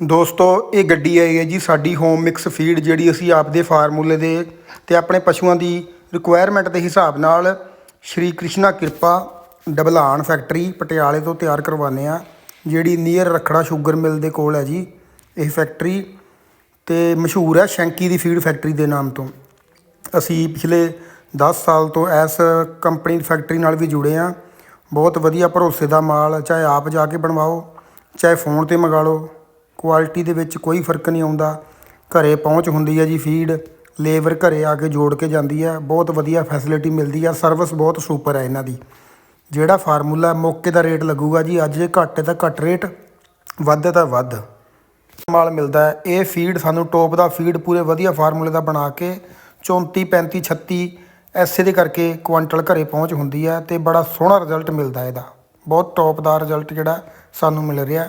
ਦੋਸਤੋ, ਇਹ ਗੱਡੀ ਆਈ ਹੈ ਜੀ ਸਾਡੀ ਹੋਮ ਮਿਕਸ ਫੀਡ ਜਿਹੜੀ ਅਸੀਂ ਆਪਦੇ ਫਾਰਮੂਲੇ ਦੇ ਤੇ ਆਪਣੇ ਪਸ਼ੂਆਂ ਦੀ ਰਿਕੁਆਇਰਮੈਂਟ ਦੇ ਹਿਸਾਬ ਨਾਲ ਸ਼੍ਰੀ ਕ੍ਰਿਸ਼ਨਾ ਕਿਰਪਾ ਡਬਲਾਨ ਫੈਕਟਰੀ ਪਟਿਆਲੇ ਤੋਂ ਤਿਆਰ ਕਰਵਾਉਂਦੇ ਆ ਜਿਹੜੀ ਨੀਅਰ ਰਖੜਾ ਸ਼ੂਗਰ ਮਿਲ ਦੇ ਕੋਲ ਹੈ ਜੀ ਇਹ ਫੈਕਟਰੀ ਤੇ ਮਸ਼ਹੂਰ ਹੈ ਸ਼ੈਂਕੀ ਦੀ ਫੀਡ ਫੈਕਟਰੀ ਦੇ ਨਾਮ ਤੋਂ। ਅਸੀਂ ਪਿਛਲੇ 10 ਸਾਲ ਤੋਂ ਇਸ ਕੰਪਨੀ ਫੈਕਟਰੀ ਨਾਲ ਵੀ ਜੁੜੇ ਆ ਬਹੁਤ ਵਧੀਆ ਭਰੋਸੇ ਦਾ ਮਾਲ ਚਾਹੇ ਆਪ ਜਾ ਕੇ ਬਣਵਾਓ, ਚਾਹੇ ਫੋਨ ਤੇ ਮੰਗਾ ਲਓ। ਕੁਆਲਿਟੀ ਦੇ ਵਿੱਚ ਕੋਈ ਫ਼ਰਕ ਨਹੀਂ ਆਉਂਦਾ। ਘਰੇ ਪਹੁੰਚ ਹੁੰਦੀ ਹੈ ਜੀ ਫੀਡ ਲੇਬਰ ਘਰੇ ਆ ਕੇ ਜੋੜ ਕੇ ਜਾਂਦੀ ਹੈ। ਬਹੁਤ ਵਧੀਆ ਫੈਸਿਲਿਟੀ ਮਿਲਦੀ ਹੈ ਸਰਵਿਸ ਬਹੁਤ ਸੁਪਰ ਹੈ ਇਹਨਾਂ ਦੀ। ਜਿਹੜਾ ਫਾਰਮੂਲਾ ਮੌਕੇ ਦਾ ਰੇਟ ਲੱਗੂਗਾ ਜੀ, ਅੱਜ ਜੇ ਘੱਟ ਹੈ ਤਾਂ ਘੱਟ ਰੇਟ ਵੱਧ ਹੈ ਤਾਂ ਵੱਧ। ਮਾਲ ਮਿਲਦਾ ਹੈ। ਇਹ ਫੀਡ ਸਾਨੂੰ ਟੋਪ ਦਾ ਫੀਡ ਪੂਰੇ ਵਧੀਆ ਫਾਰਮੂਲੇ ਦਾ ਬਣਾ ਕੇ 34 35 36 ਐਸੇ ਦੇ ਕਰਕੇ ਕੁਆਂਟਲ ਘਰੇ ਪਹੁੰਚ ਹੁੰਦੀ ਹੈ ਤੇ ਬੜਾ ਸੋਹਣਾ ਰਿਜ਼ਲਟ ਮਿਲਦਾ ਇਹਦਾ। ਬਹੁਤ ਟੌਪ ਦਾ ਰਿਜ਼ਲਟ ਜਿਹੜਾ ਸਾਨੂੰ ਮਿਲ ਰਿਹਾ।